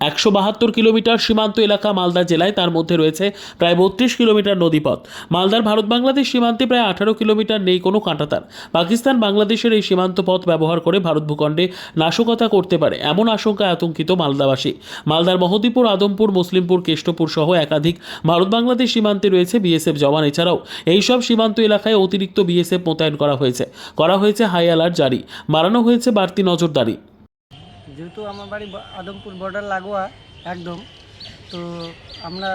একশো বাহাত্তর কিলোমিটার সীমান্ত এলাকা মালদা জেলায়, তার মধ্যে রয়েছে প্রায় বত্রিশ কিলোমিটার নদীপথ। মালদার ভারত বাংলাদেশ সীমান্তে প্রায় আঠারো কিলোমিটার নেই কোনো কাঁটাতার। পাকিস্তান বাংলাদেশের এই সীমান্ত পথ ব্যবহার করে ভারত ভূখণ্ডে নাশকতা করতে পারে, এমন আশঙ্কায় আতঙ্কিত মালদাবাসী। মালদার মহদীপুর আদমপুর, মুসলিমপুর, কেষ্টপুর সহ একাধিক ভারত বাংলাদেশ সীমান্তে রয়েছে বিএসএফ জওয়ান। এছাড়াও এইসব সীমান্ত এলাকায় অতিরিক্ত বিএসএফ মোতায়েন করা হয়েছে। করা হয়েছে হাই অ্যালার্ট জারি। বাড়ানো হয়েছে বাড়তি নজরদারি। যেহেতু আমার বাড়ি আদমপুর বর্ডার লাগোয়া একদম, তো আমরা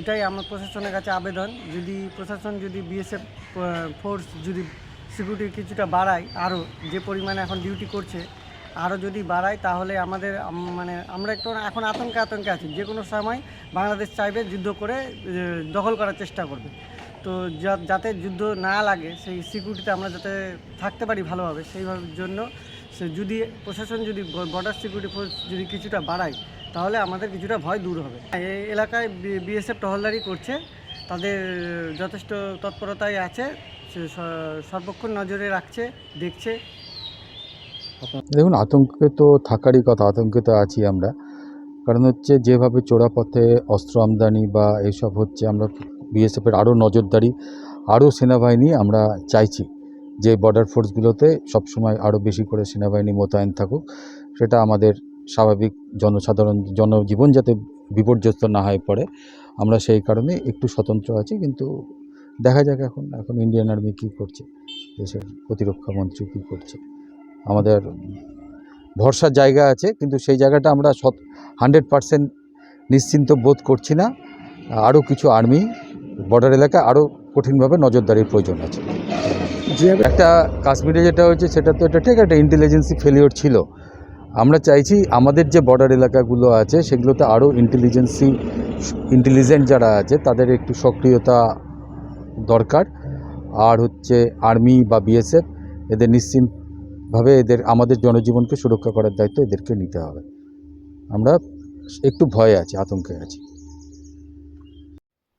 এটাই আমার প্রশাসনের কাছে আবেদন, যদি প্রশাসন যদি বিএসএফ ফোর্স যদি সিকিউরিটি কিছুটা বাড়ায় আরও যে পরিমাণে এখন ডিউটি করছে আরও যদি বাড়ায়, তাহলে আমাদের মানে আমরা একটু এখন আতঙ্কে আতঙ্কে আছি। যে কোনো সময় বাংলাদেশ চাইবে যুদ্ধ করে দখল করার চেষ্টা করবে। তো যাতে যুদ্ধ না লাগে, সেই সিকিউরিটিতে আমরা যাতে থাকতে পারি ভালোভাবে, সেইভাবে জন্য সে যদি প্রশাসন যদি বর্ডার সিকিউরিটি ফোর্স যদি কিছুটা বাড়ায়, তাহলে আমাদের কিছুটা ভয় দূর হবে। এই এলাকায় বিএসএফ টহলদারি করছে, তাদের যথেষ্ট তৎপরতায় আছে, সে সর্বক্ষণ নজরে রাখছে, দেখছে। দেখুন আতঙ্কে তো থাকারই কথা আতঙ্কে তো আছি আমরা। কারণ হচ্ছে, যেভাবে চোরাপথে অস্ত্র আমদানি বা এইসব হচ্ছে, আমরা বিএসএফের আরও নজরদারি, আরও সেনাবাহিনী আমরা চাইছি যে বর্ডার ফোর্সগুলোতে সবসময় আরও বেশি করে সেনাবাহিনী মোতায়েন থাকুক। সেটা আমাদের স্বাভাবিক জনসাধারণ, জনজীবন যাতে বিপর্যস্ত না হয়ে পড়ে, আমরা সেই কারণে একটু স্বতন্ত্র আছি। কিন্তু দেখা যাক এখন এখন ইন্ডিয়ান আর্মি কী করছে, দেশের প্রতিরক্ষা মন্ত্রী কী করছে। আমাদের ভরসার জায়গা আছে, কিন্তু সেই জায়গাটা আমরা শত হান্ড্রেড পারসেন্ট নিশ্চিন্ত বোধ করছি না। আরও কিছু আর্মি বর্ডার এলাকায় আরও কঠিনভাবে নজরদারির প্রয়োজন আছে। যে একটা কাশ্মীরে যেটা হয়েছে, সেটা তো এটা ঠিক একটা ইন্টেলিজেন্সি ফেলিওর ছিল। আমরা চাইছি আমাদের যে বর্ডার এলাকাগুলো আছে, সেগুলোতে আরও ইন্টেলিজেন্সি ইন্টেলিজেন্ট যারা আছে, তাদের একটু সক্রিয়তা দরকার। আর হচ্ছে আর্মি বা বিএসএফ, এদের নিশ্চিন্তভাবে এদের, আমাদের জনজীবনকে সুরক্ষা করার দায়িত্ব এদেরকে নিতে হবে। আমরা একটু ভয়ে আছি, আতঙ্কে আছি।